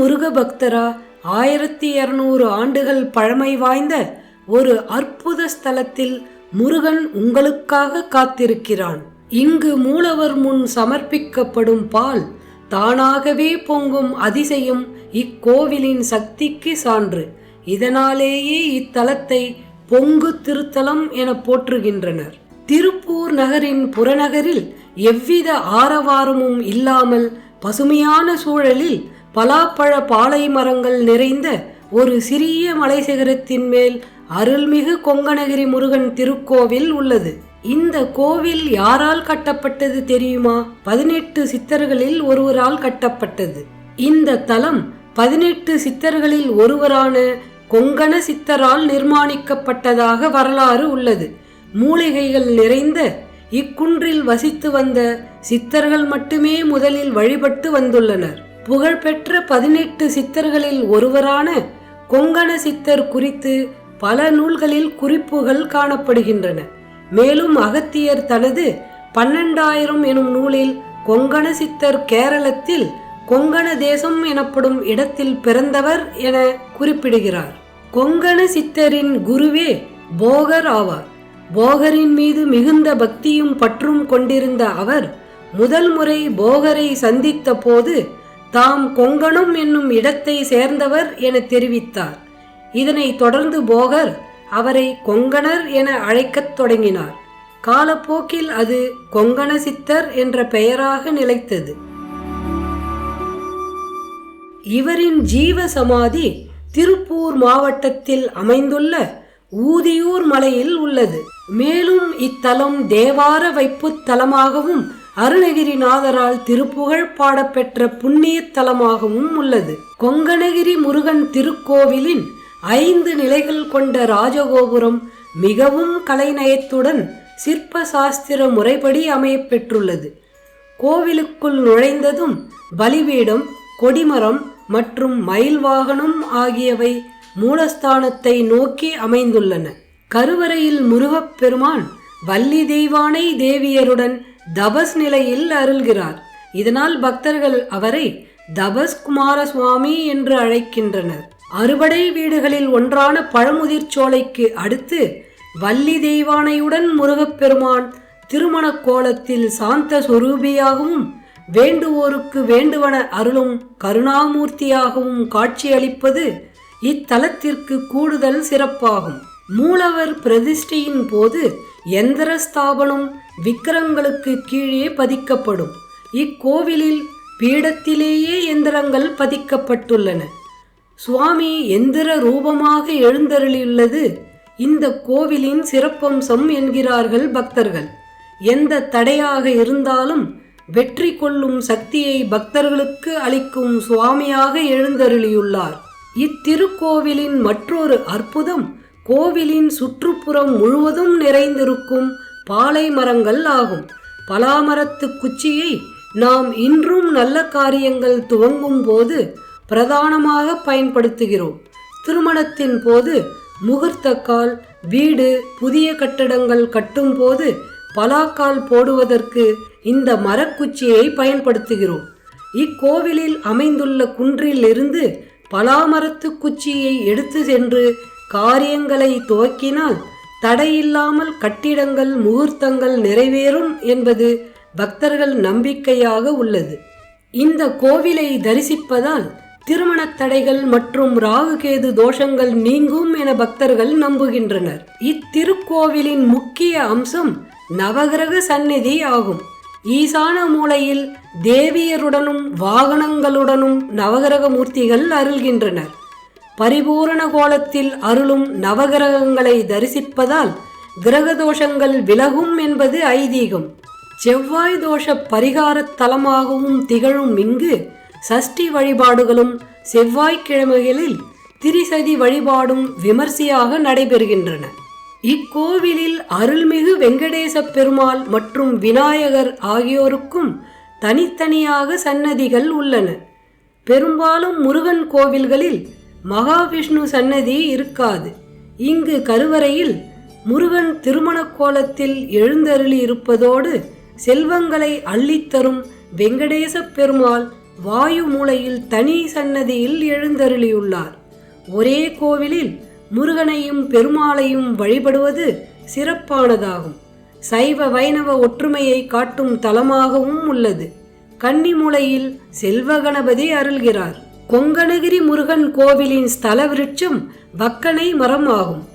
முருக பக்தரா ஆயிரத்தி இருநூறு ஆண்டுகள் பழமை வாய்ந்த ஒரு அற்புத ஸ்தலத்தில் முருகன் உங்களுக்காக காத்திருக்கிறான். இங்கு மூலவர் முன் சமர்ப்பிக்கப்படும் பால் தானாகவே பொங்கும் அதிசயம் இக்கோவிலின் சக்திக்கு சான்று. இதனாலேயே இத்தலத்தை பொங்கு திருத்தலம் என போற்றுகின்றனர். திருப்பூர் நகரின் புறநகரில் எவ்வித ஆரவாரமும் இல்லாமல் பசுமையான சூழலில் பலாப்பழ பாலை மரங்கள் நிறைந்த ஒரு சிறிய மலைசிகரத்தின் மேல் அருள்மிகு கொங்கணகிரி முருகன் திருக்கோவில் உள்ளது. இந்த கோவில் யாரால் கட்டப்பட்டது தெரியுமா? பதினெட்டு சித்தர்களில் ஒருவரால் கட்டப்பட்டது. இந்த தலம் பதினெட்டு சித்தர்களில் ஒருவரான கொங்கண சித்தரால் நிர்மாணிக்கப்பட்டதாக வரலாறு உள்ளது. மூலிகைகள் நிறைந்த இக்குன்றில் வசித்து வந்த சித்தர்கள் மட்டுமே முதலில் வழிபட்டு வந்துள்ளனர். புகழ்பெற்ற பதினெட்டு சித்தர்களில் ஒருவரான கொங்கண சித்தர் குறித்து பல நூல்களில் குறிப்புகள் காணப்படுகின்றன. மேலும் அகத்தியர் தனது பன்னெண்டாயிரம் எனும் நூலில் கொங்கண சித்தர் கேரளத்தில் கொங்கண தேசம் எனப்படும் இடத்தில் பிறந்தவர் என குறிப்பிடுகிறார். கொங்கண சித்தரின் குருவே போகர் ஆவார். போகரின் மீது மிகுந்த பக்தியும் பற்றும் கொண்டிருந்த அவர் முதல் முறை போகரை சந்தித்த போது தாம் கொங்கணம் என்னும் இடத்தை சேர்ந்தவர் என தெரிவித்தார். இதனைத் தொடர்ந்து போகர் அவரை கொங்கணர் என அழைக்கத் தொடங்கினார். காலப்போக்கில் அது கொங்கண சித்தர் என்ற பெயராக நிலைத்தது. இவரின் ஜீவ சமாதி திருப்பூர் மாவட்டத்தில் அமைந்துள்ள ஊதியூர் மலையில் உள்ளது. மேலும் இத்தலம் தேவார வைப்புத் தலமாகவும் அருணகிரிநாதரால் திருப்புகழ் பாடப்பெற்ற புண்ணிய தலமாகவும் உள்ளது. கொங்கணகிரி முருகன் திருக்கோவிலின் ஐந்து நிலைகள் கொண்ட ராஜகோபுரம் மிகவும் கலைநயத்துடன் சிற்ப சாஸ்திர முறைப்படி அமையப்பெற்றுள்ளது. கோவிலுக்குள் நுழைந்ததும் பலிபீடம் கொடிமரம் மற்றும் மயில் வாகனம் ஆகியவை மூலஸ்தானத்தை நோக்கி அமைந்துள்ளன. கருவறையில் முருகப்பெருமான் வள்ளி தெய்வானை தேவியருடன் தபஸ் நிலையில் அருள்கிறார். இதனால் பக்தர்கள் அவரை தபஸ் குமார சுவாமி என்று அழைக்கின்றனர். அறுபடை வீடுகளில் ஒன்றான பழமுதிர் சோலைக்கு அடுத்து வள்ளி தெய்வானையுடன் முருகப்பெருமான் திருமண கோலத்தில் சாந்த சொரூபியாகவும் வேண்டுவோருக்கு வேண்டுவன அருளும் கருணாமூர்த்தியாகவும் காட்சியளிப்பது இத்தலத்திற்கு கூடுதல் சிறப்பாகும். மூலவர் பிரதிஷ்டையின் போது எந்திர ஸ்தாபனம் விக்கிரங்களுக்கு கீழே பதிக்கப்படும். இக்கோவிலில் பீடத்திலேயே எந்திரங்கள் பதிக்கப்பட்டுள்ளன. சுவாமி எந்திர ரூபமாக எழுந்தருளியுள்ளது. இந்த கோவிலின் சிறப்பம்சம் என்கிறார்கள் பக்தர்கள். எந்த தடையாக இருந்தாலும் வெற்றி கொள்ளும் சக்தியை பக்தர்களுக்கு அளிக்கும் சுவாமியாக எழுந்தருளியுள்ளார். இத்திருக்கோவிலின் மற்றொரு அற்புதம் கோவிலின் சுற்றுப்புறம் முழுவதும் நிறைந்திருக்கும் பாலை மரங்கள் ஆகும். பலாமரத்து குச்சியை நாம் இன்றும் நல்ல காரியங்கள் துவங்கும் போது பிரதானமாக பயன்படுத்துகிறோம். திருமணத்தின் போது முகூர்த்தக்கால் வீடு புதிய கட்டடங்கள் கட்டும் போது பலாக்கால் போடுவதற்கு இந்த மரக்குச்சியை பயன்படுத்துகிறோம். இக்கோவிலில் அமைந்துள்ள குன்றில் இருந்து பலாமரத்து குச்சியை எடுத்து சென்று காரியங்களை துவக்கினால் தடையில்லாமல் கட்டிடங்கள் முகூர்த்தங்கள் நிறைவேறும் என்பது பக்தர்கள் நம்பிக்கையாக உள்ளது. இந்த கோவிலை தரிசிப்பதால் திருமணத் தடைகள் மற்றும் ராகுகேது தோஷங்கள் நீங்கும் என பக்தர்கள் நம்புகின்றனர். இத்திருக்கோவிலின் முக்கிய அம்சம் நவகிரக சந்நிதி ஆகும். ஈசான மூலையில் தேவியருடனும் வாகனங்களுடனும் நவகிரக மூர்த்திகள் அருள்கின்றனர். பரிபூரண கோலத்தில் அருளும் நவகிரகங்களை தரிசிப்பதால் கிரக தோஷங்கள் விலகும் என்பது ஐதீகம். செவ்வாய் தோஷ பரிகாரத் தலமாகவும் திகழும் இங்கு சஷ்டி வழிபாடுகளும் செவ்வாய்க்கிழமைகளில் திரிசதி வழிபாடும் விமர்சையாக நடைபெறுகின்றன. இக்கோவிலில் அருள்மிகு வெங்கடேச பெருமாள் மற்றும் விநாயகர் ஆகியோருக்கும் தனித்தனியாக சன்னதிகள் உள்ளன. பெரும்பாலும் முருகன் கோவில்களில் மகாவிஷ்ணு சன்னதி இருக்காது. இங்கு கருவறையில் முருகன் திருமண கோலத்தில் எழுந்தருளி இருப்பதோடு செல்வங்களை அள்ளித்தரும் வெங்கடேச பெருமாள் வாயு மூலையில் தனி சன்னதியில் எழுந்தருளியுள்ளார். ஒரே கோவிலில் முருகனையும் பெருமாளையும் வழிபடுவது சிறப்பானதாகும். சைவ வைணவ ஒற்றுமையை காட்டும் தலமாகவும் உள்ளது. கன்னிமுலையில் செல்வ கணபதி அருள்கிறார். கொங்கணகிரி முருகன் கோவிலின் ஸ்தல விருட்சம் வக்கனை மரம் ஆகும்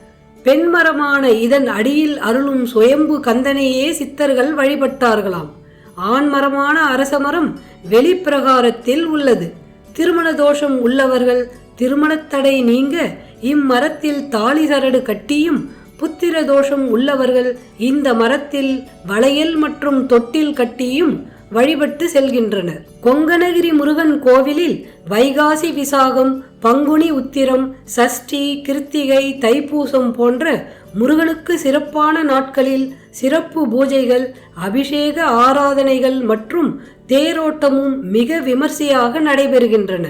பெண்மரமான இதன் அடியில் அருளும் சுயம்பு கந்தனையே சித்தர்கள் வழிபட்டார்களாம். ஆண்மரமான அரச மரம் வெளிப்பிரகாரத்தில் உள்ளது. திருமண தோஷம் உள்ளவர்கள் திருமணத்தடை நீங்க இம்மரத்தில் தாலி சரடு கட்டியும் புத்திர தோஷம் உள்ளவர்கள் இந்த மரத்தில் வளையல் மற்றும் தொட்டில் கட்டியும் வழிபட்டு செல்கின்றனர் கொங்கணகிரி முருகன் கோவிலில் வைகாசி விசாகம் பங்குனி உத்திரம் சஷ்டி கிருத்திகை தைப்பூசம் போன்ற முருகனுக்கு சிறப்பான நாட்களில் சிறப்பு பூஜைகள் அபிஷேக ஆராதனைகள் மற்றும் தேரோட்டமும் மிக விமர்சையாக நடைபெறுகின்றன.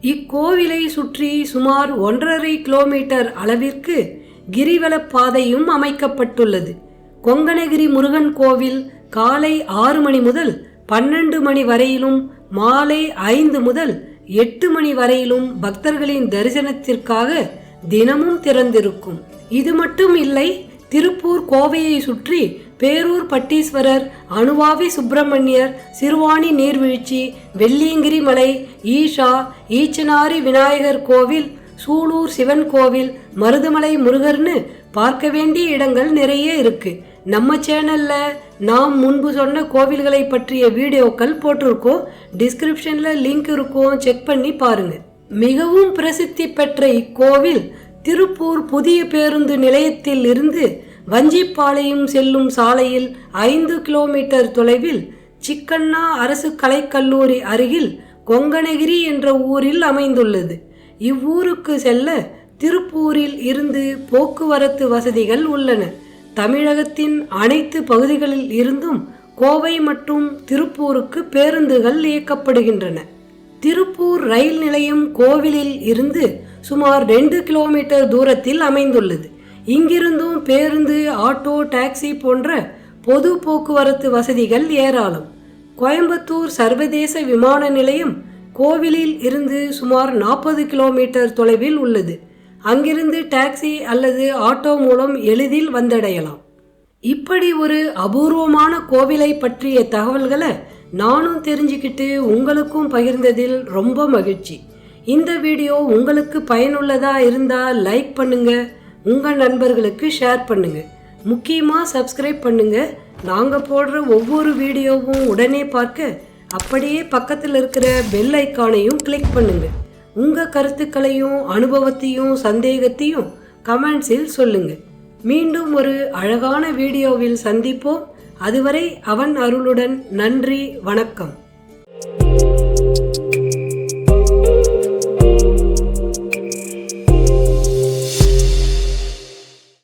இக்கோவிலை சுற்றி சுமார் ஒன்றரை கிலோமீட்டர் அளவிற்கு கிரிவலப்பாதையும் அமைக்கப்பட்டுள்ளது. கொங்கணகிரி முருகன் கோவில் காலை ஆறு மணி முதல் பன்னெண்டு மணி வரையிலும் மாலை ஐந்து முதல் எட்டு மணி வரையிலும் பக்தர்களின் தரிசனத்திற்காக தினமும் திறந்திருக்கும். இது மட்டும் இல்லை திருப்பூர் கோவையை சுற்றி பேரூர் பட்டீஸ்வரர் அணுவாவி சுப்பிரமணியர் சிறுவாணி நீர்வீழ்ச்சி வெள்ளியங்கிரி மலை ஈஷா ஈச்சனாரி விநாயகர் கோவில் சூலூர் சிவன் கோவில் மருதமலை முருகர்னு பார்க்க வேண்டிய இடங்கள் நிறைய இருக்குது நம்ம சேனலில் நாம் முன்பு சொன்ன கோவில்களை பற்றிய வீடியோக்கள் போட்டிருக்கோம். டிஸ்கிரிப்ஷனில் லிங்க் இருக்கும். செக் பண்ணி பாருங்கள் மிகவும் பிரசித்தி பெற்ற இக்கோவில் திருப்பூர் புதிய பேருந்து நிலையத்தில் இருந்து வஞ்சிப்பாளையம் செல்லும் சாலையில் ஐந்து கிலோமீட்டர் தொலைவில் சிக்கண்ணா அரசு கலைக்கல்லூரி அருகில் கொங்கணகிரி என்ற ஊரில் அமைந்துள்ளது. இவ்வூருக்கு செல்ல திருப்பூரில் இருந்து போக்குவரத்து வசதிகள் உள்ளன. தமிழகத்தின் அனைத்து பகுதிகளில் இருந்தும் கோவை மற்றும் திருப்பூருக்கு பேருந்துகள் இயக்கப்படுகின்றன. திருப்பூர் ரயில் நிலையம் கோவிலில் இருந்து சுமார் ரெண்டு கிலோமீட்டர் தூரத்தில் அமைந்துள்ளது. இங்கிருந்தும் பேருந்து ஆட்டோ டாக்ஸி போன்ற பொது போக்குவரத்து வசதிகள் ஏராளம். கோயம்புத்தூர் சர்வதேச விமான நிலையம் கோவிலில் இருந்து சுமார் நாற்பது கிலோமீட்டர் தொலைவில் உள்ளது. அங்கிருந்து டாக்ஸி அல்லது ஆட்டோ மூலம் எளிதில் வந்தடையலாம். இப்படி ஒரு அபூர்வமான கோவிலை பற்றிய தகவல்களை நானும் தெரிஞ்சுக்கிட்டு உங்களுக்கும் பகிர்ந்ததில் ரொம்ப மகிழ்ச்சி. இந்த வீடியோ உங்களுக்கு பயனுள்ளதா இருந்தால் லைக் பண்ணுங்க உங்க நண்பர்களுக்கு ஷேர் பண்ணுங்க. முக்கியமாக சப்ஸ்கிரைப் பண்ணுங்க. நாங்கள் போடுற ஒவ்வொரு வீடியோவும் உடனே பார்க்க அப்படியே பக்கத்தில் இருக்கிற பெல் ஐக்கானையும் கிளிக் பண்ணுங்கள் உங்கள் கருத்துக்களையும் அனுபவத்தையும் சந்தேகத்தையும் கமெண்ட்ஸில் சொல்லுங்க. மீண்டும் ஒரு அழகான வீடியோவில் சந்திப்போம். அதுவரை அவன் அருளுடன் நன்றி வணக்கம்.